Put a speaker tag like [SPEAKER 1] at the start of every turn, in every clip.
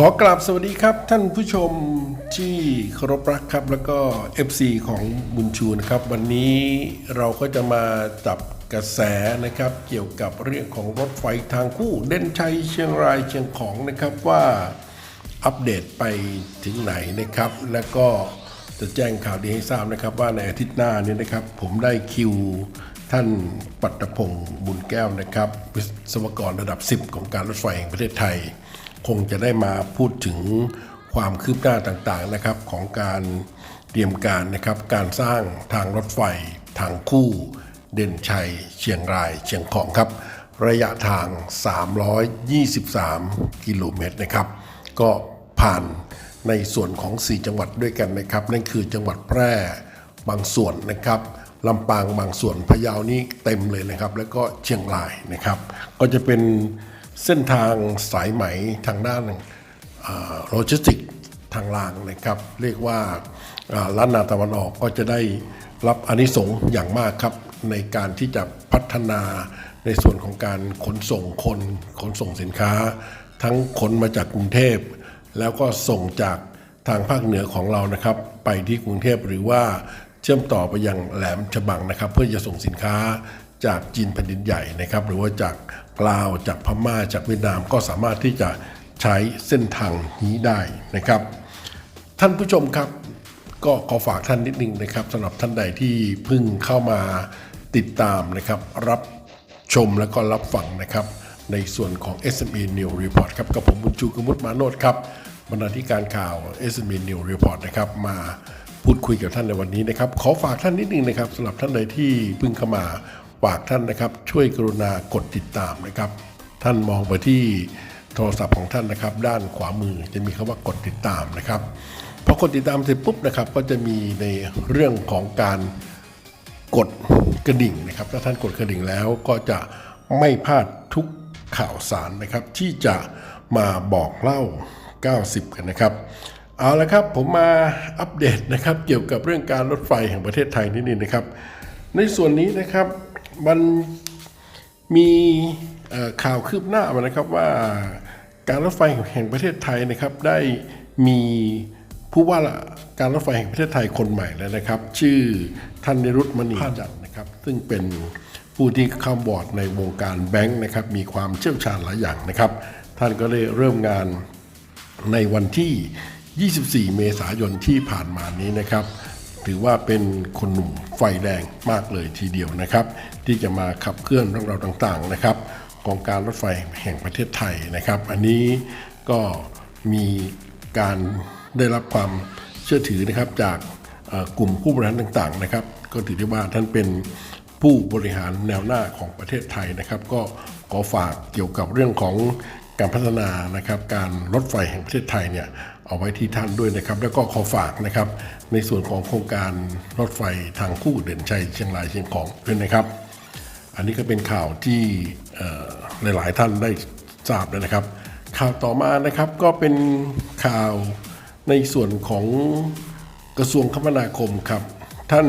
[SPEAKER 1] ขอกราบสวัสดีครับ ท่านผู้ชมที่เคารพรักครับ แล้วก็ FC ของบุญชูนะครับ วันนี้เราก็จะมาจับกระแสนะครับ เกี่ยวกับเรื่องของรถไฟทางคู่ เด่นชัยเชียงรายเชียงของนะครับว่าอัปเดตไปถึงไหนนะครับ แล้วก็จะแจ้งข่าวดีให้ทราบนะครับ ว่าในอาทิตย์หน้านี้นะครับ ผมได้คิวท่านปัตตพงศ์บุญแก้วนะครับวิศวกรระดับ 10 ของการรถไฟแห่งประเทศไทย คงจะได้มาพูดถึงความคืบหน้าต่างๆนะครับของการเตรียมการนะครับการสร้างทางรถไฟ ทางคู่ เด่นชัย เชียงราย เชียงของครับ ระยะทาง 323 กิโลเมตรนะครับ ก็ผ่านในส่วนของ 4 จังหวัดด้วยกันนะครับ นั่นคือจังหวัดแพร่บางส่วนนะครับลำปางบางส่วนพะเยานี่เต็มเลยนะครับ แล้วก็เชียงรายนะครับ ก็จะเป็น เส้นทางสายไหมทางด้านโลจิสติกทางรางนะครับ เรียกว่าล้านนาตะวันออกก็จะได้รับอนิสงส์อย่างมากครับ ในการที่จะพัฒนาในส่วนของการขนส่งคนขนส่งสินค้า ทั้งขนมาจากกรุงเทพ แล้วก็ส่งจากทางภาคเหนือของเรานะครับ ไปที่กรุงเทพหรือว่าเชื่อมต่อไปยังแหลมฉบังนะครับ เพื่อจะส่งสินค้าจากจีนแผ่นดินใหญ่นะครับ หรือว่าจาก ลาวจากพม่าจากเวียดนามก็สามารถที่จะใช้เส้นทางนี้ได้นะครับ ท่านผู้ชมครับ ก็ขอฝากท่านนิดนึงนะครับสำหรับท่านใดที่เพิ่งเข้ามาติดตามนะครับ รับชมและก็รับฟังนะครับ ในส่วนของ SME New Report ครับกับผมบุญชูกมุตมาโนดครับบรรณาธิการข่าว SME New Report นะครับมาพูดคุยกับท่านในวันนี้นะครับ ขอฝากท่านนิดนึงนะครับสำหรับท่านใดที่เพิ่งเข้ามา ฝากท่านนะครับช่วยกรุณากดติดตามนะครับ ท่านมองไปที่โทรศัพท์ของท่านนะครับ ด้านขวามือจะมีคำว่ากดติดตามนะครับพอกดติดตามเสร็จปุ๊บนะครับ ก็จะมีในเรื่องของการกดกระดิ่งนะครับ ถ้าท่านกดกระดิ่งแล้วก็จะไม่พลาดทุกข่าวสารนะครับ ที่จะมาบอกเล่า 90 กันนะครับเอาละครับผมมาอัปเดตนะครับเกี่ยวกับเรื่องการรถไฟแห่งประเทศไทยนิดนึงนะครับ ในส่วนนี้นะครับ มันมีข่าวคืบหน้ามานะครับว่าการรถไฟแห่งประเทศไทยนะครับได้มีผู้ว่าการรถไฟแห่งประเทศไทยคนใหม่แล้วนะครับ ชื่อท่านนิรุตมณีจันทร์นะครับ ซึ่งเป็นผู้ที่เข้าบอร์ดในวงการแบงค์นะครับมีความเชี่ยวชาญหลายอย่างนะครับ ท่านก็ได้เริ่มงานในวันที่ 24 เมษายนที่ผ่านมานี้นะครับ ถือว่าเป็นคนหนุ่มไฟแรงมากเลยทีเดียวนะครับ ที่จะมาขับเคลื่อนเรื่องราวต่างๆนะครับของการรถไฟแห่งประเทศไทยนะครับ อันนี้ก็มีการได้รับความเชื่อถือนะครับจากกลุ่มผู้บริหารต่างๆนะครับ ก็ถือได้ว่าท่านเป็นผู้บริหารแนวหน้าของประเทศไทยนะครับ ก็ขอฝากเกี่ยวกับเรื่องของ การพัฒนานะครับการรถไฟแห่งประเทศไทยเนี่ยเอาไว้ที่ท่านด้วยนะครับ แล้วก็ขอฝากนะครับในส่วนของโครงการรถไฟทางคู่เด่นชัยเชียงรายเชียงของด้วยนะครับ อันนี้ก็เป็นข่าวที่หลาย ๆ ท่านได้ทราบแล้วนะครับ ข่าวต่อมานะครับก็เป็นข่าวในส่วนของกระทรวงคมนาคมครับ ท่าน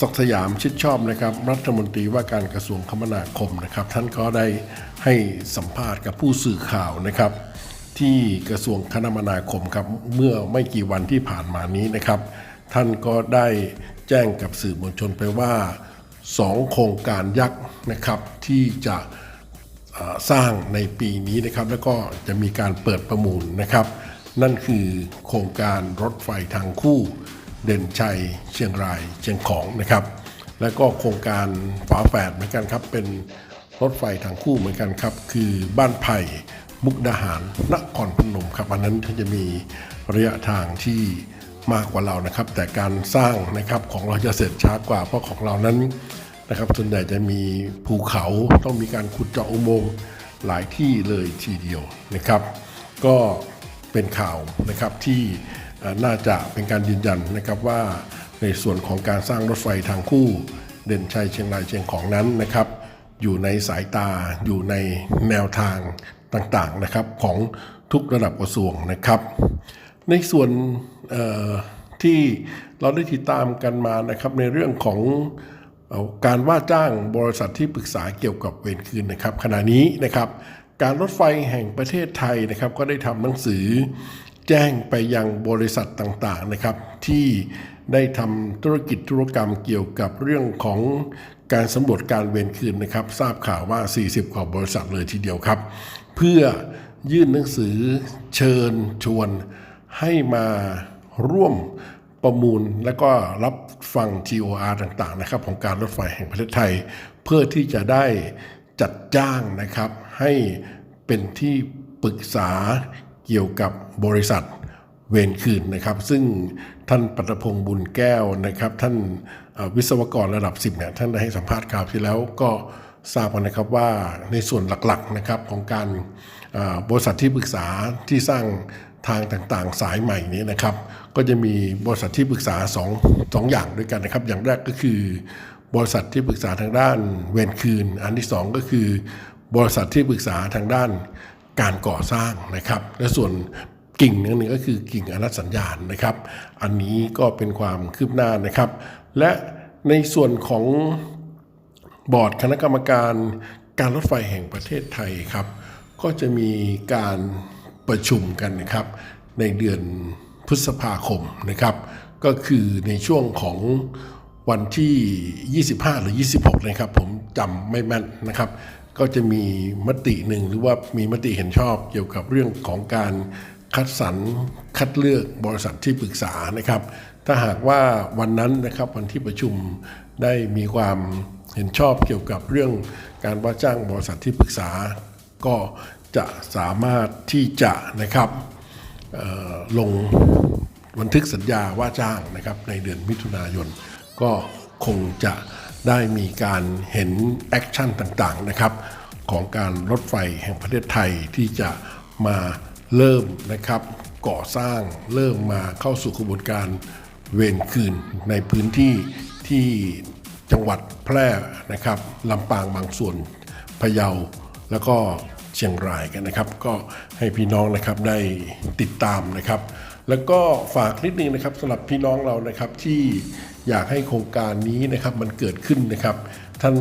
[SPEAKER 1] ศักสยามชิดชอบนะครับ รัฐมนตรีว่าการกระทรวงคมนาคมนะครับ ท่านก็ได้ให้สัมภาษณ์กับผู้สื่อข่าวนะครับ ที่กระทรวงคมนาคมครับเมื่อไม่กี่วันที่ผ่านมานี้นะครับ ท่านก็ได้แจ้งกับสื่อมวลชนไปว่าสองโครงการยักษ์นะครับที่จะสร้างในปีนี้นะครับ แล้วก็จะมีการเปิดประมูลนะครับ นั่นคือโครงการรถไฟทางคู่ เด่นชัยเชียงรายเชียงของนะครับ แล้วก็โครงการฝาแฝดเหมือนกันครับ เป็นรถไฟทางคู่เหมือนกันครับ คือบ้านไผ่มุกดาหารนครพนมครับอันนั้นท่านจะมีระยะทางที่มากกว่าเรานะครับ แต่การสร้างนะครับของเราจะเสร็จช้ากว่า เพราะของเรานั้นนะครับส่วนใหญ่จะมีภูเขาต้องมีการขุดเจาะอุโมงค์หลายที่เลยทีเดียวนะครับ ก็เป็นข่าวนะครับที่ น่าจะเป็นการยืนยันนะครับว่าในส่วนของการสร้างรถไฟทางคู่ เด่นชัยเชียงรายเชียงของนั้นนะครับ อยู่ในสายตาอยู่ในแนวทางต่างๆนะครับของทุกระดับกระทรวงนะครับ ในส่วนที่เราได้ติดตามกันมานะครับในเรื่องของการว่าจ้างบริษัทที่ปรึกษาเกี่ยวกับเวรคืนนะครับ ขณะนี้นะครับ การรถไฟแห่งประเทศไทยนะครับ ก็ได้ทำหนังสือ แจ้งไปยังบริษัทต่างๆนะครับ ที่ได้ทำธุรกิจธุรกรรมเกี่ยวกับเรื่องของการสำรวจการเวรคืนนะครับ ทราบข่าวว่า 40กว่าบริษัทเลยทีเดียวครับ เพื่อยื่นหนังสือเชิญชวนให้มาร่วมประมูลและก็รับฟัง TOR ต่างๆนะครับ ของการรถไฟแห่งประเทศไทย เพื่อที่จะได้จัดจ้างนะครับให้เป็นที่ปรึกษา เกี่ยวกับบริษัทเวรคืนนะครับ ซึ่งท่านปัตพงศ์บุญแก้วนะครับ ท่านวิศวกรระดับ 10เนี่ยท่านได้ให้สัมภาษณ์ข่าวที่แล้วก็ทราบกันนะครับว่าในส่วนหลักๆนะครับของการบริษัทที่ปรึกษาที่สร้างทางต่างๆ สายใหม่นี้นะครับ ก็จะมีบริษัทที่ปรึกษา2องสองอย่างด้วยกันนะครับ อย่างแรกก็คือบริษัทที่ปรึกษาทางด้านเวรคืน อันที่สองก็คือบริษัทที่ปรึกษาทางด้าน การก่อสร้างนะครับ และส่วนกิ่งหนึงหนึ่งก็คือกิ่งอนัตสัญญาณนะครับ อันนี้ก็เป็นความคืบหน้านะครับ และในส่วนของบอร์ดคณะกรรมการการรถไฟแห่งประเทศไทยครับ ก็จะมีการประชุมกันนะครับ ในเดือนพฤษภาคมนะครับ ก็คือในช่วงของวันที่ 25 หรือ 26 นะครับ ผมจำไม่แม่นนะครับ ก็จะมีมติหนึ่งหรือว่ามีมติเห็นชอบเกี่ยวกับเรื่องของการคัดสรรคัดเลือกบริษัทที่ปรึกษานะครับ ถ้าหากว่าวันนั้นนะครับวันที่ประชุมได้มีความเห็นชอบเกี่ยวกับเรื่องการว่าจ้างบริษัทที่ปรึกษา ก็จะสามารถที่จะนะครับลงบันทึกสัญญาว่าจ้างนะครับในเดือนมิถุนายนก็คงจะ ได้มีการเห็นแอคชั่นต่างๆนะครับของการรถไฟแห่งประเทศไทยที่จะมาเริ่มนะครับก่อสร้างเริ่มมาเข้าสู่กระบวนการเวรคืนในพื้นที่ที่จังหวัดแพร่นะครับลำปางบางส่วนพะเยาแล้วก็เชียงรายกันนะครับ ก็ให้พี่น้องนะครับได้ติดตามนะครับ แล้วก็ฝากนิดนึงนะครับสำหรับพี่น้องเรานะครับที่อยากให้โครงการนี้นะครับมันเกิดขึ้นนะครับ ท่าน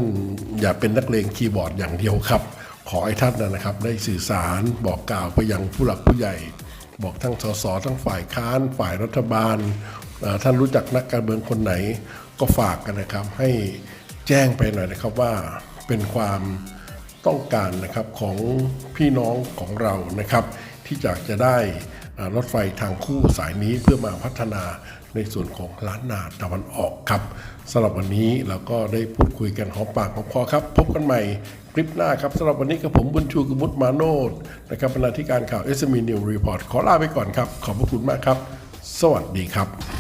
[SPEAKER 1] อย่าเป็นนักเลงคีย์บอร์ดอย่างเดียวครับ ขอให้ท่านนะครับ ได้สื่อสารบอกกล่าวไปยังผู้หลักผู้ใหญ่ บอกทั้งสสทั้งฝ่ายค้านฝ่ายรัฐบาล ท่านรู้จักนักการเมืองคนไหนก็ฝากกันนะครับ ให้แจ้งไปหน่อยนะครับว่าเป็นความต้องการนะครับของพี่น้องของเรานะครับ ที่อยากจะได้ รถไฟทางคู่สายนี้เพื่อมาพัฒนาในส่วนของล้านนาตะวันออกครับสำหรับวันนี้เราก็ได้พูดคุยกันหอมปากหอมคอครับ พบกันใหม่คลิปหน้าครับสำหรับวันนี้กับผมบุญชูกมุตมาโนดนะครับบรรณาธิการข่าว SME News Report ขอลาไปก่อนครับ ขอบพระคุณมากครับ สวัสดีครับ